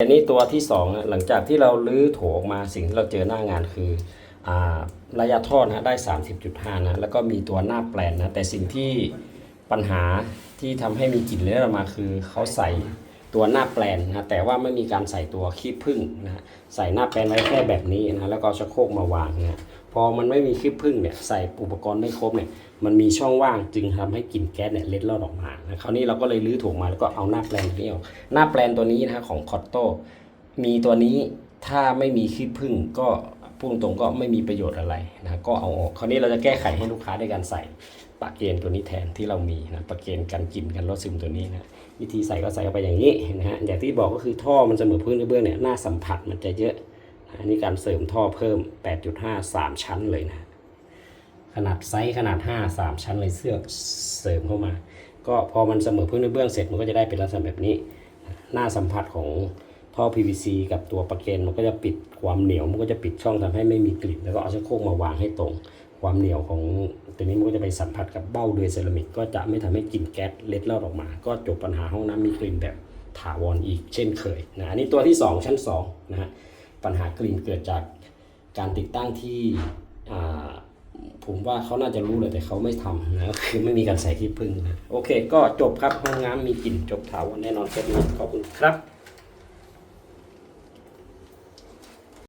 อันนี้ตัวที่สองอะหลังจากที่เราลื้อโถออกมาสิ่งที่เราเจอหน้างานคืออระยะท่อนะได้ 30.5นะแล้วก็มีตัวหน้าแปลนนะแต่สิ่งที่ปัญหาที่ทำให้มีกลิ่นเลื้อยออกมาคือเขาใส่ตัวหน้าแปลนนะแต่ว่าไม่มีการใส่ตัวขี้ผึ้งนะใส่หน้าแปลนไว้แค่แบบนี้นะแล้วก็ชักโครกมาวางนะ พอมันไม่มีขี้ผึ้งเนี่ยใส่อุปกรณ์ไม่ครบเนี่ยมันมีช่องว่างจึงทำให้กลิ่นแก๊สเนี่ยเล็ดลอดออกมานะคราวนี้เราก็เลยลื้อโถงมาแล้วก็เอาหน้าแปลนตัวนี้ออกหน้าแปลนตัวนี้นะของคอตโต้มีตัวนี้ถ้าไม่มีขี้ผึ้งก็พูดตรงก็ไม่มีประโยชน์อะไรนะก็เอาออกคราวนี้เราจะแก้ไขให้ลูกค้าด้วยการใส่ปะเกนตัวนี้แทนที่เรามีนะปะเกนกันกลิ่นกันรสซึมตัวนี้นะวิธีใส่ก็ใส่เข้าไปอย่างนี้นะฮะอย่างที่บอกก็คือท่อมันเสมอพื้นกระเบื้องเนี่ยหน้าสัมผัสมันจะเยอะ อันนี้การเสริมท่อเพิ่ม 8.5 3 ชั้นเลยนะ ขนาดไซส์ขนาด 5 3 ชั้นเลยเสื้อเสริมเข้ามา ก็พอมันเสมอพื้นกระเบื้องเสร็จมันก็จะได้เป็นลักษณะแบบนี้ หน้าสัมผัสของท่อ PVC กับตัวประเกนมันก็จะปิดความเหนียวมันก็จะปิดช่องทำให้ไม่มีกลิ่นแล้วก็เอาชักโครกมาวางให้ตรง ความเหนียวของตัวนี้มันก็จะไปสัมผัสกับเบ้าเดือยเซรามิกก็จะไม่ทำให้กลิ่นแก๊สเล็ดลอดออกมา ก็จบปัญหาห้องน้ำมีกลิ่นแบบถาวรอีกเช่นเคยนะอันนี้ตัวที่ 2 ชั้น2นะฮะ ปัญหากลิ่นเกิดจากการติดตั้งที่ผมว่าเขาน่าจะรู้เลยแต่เขาไม่ทำนะคือไม่มีการใส่ขี้ผึ้งนะโอเค ก็จบครับห้องน้ำมีกลิ่นจบถาวรแน่นอนเซตนี้ขอบคุณครับ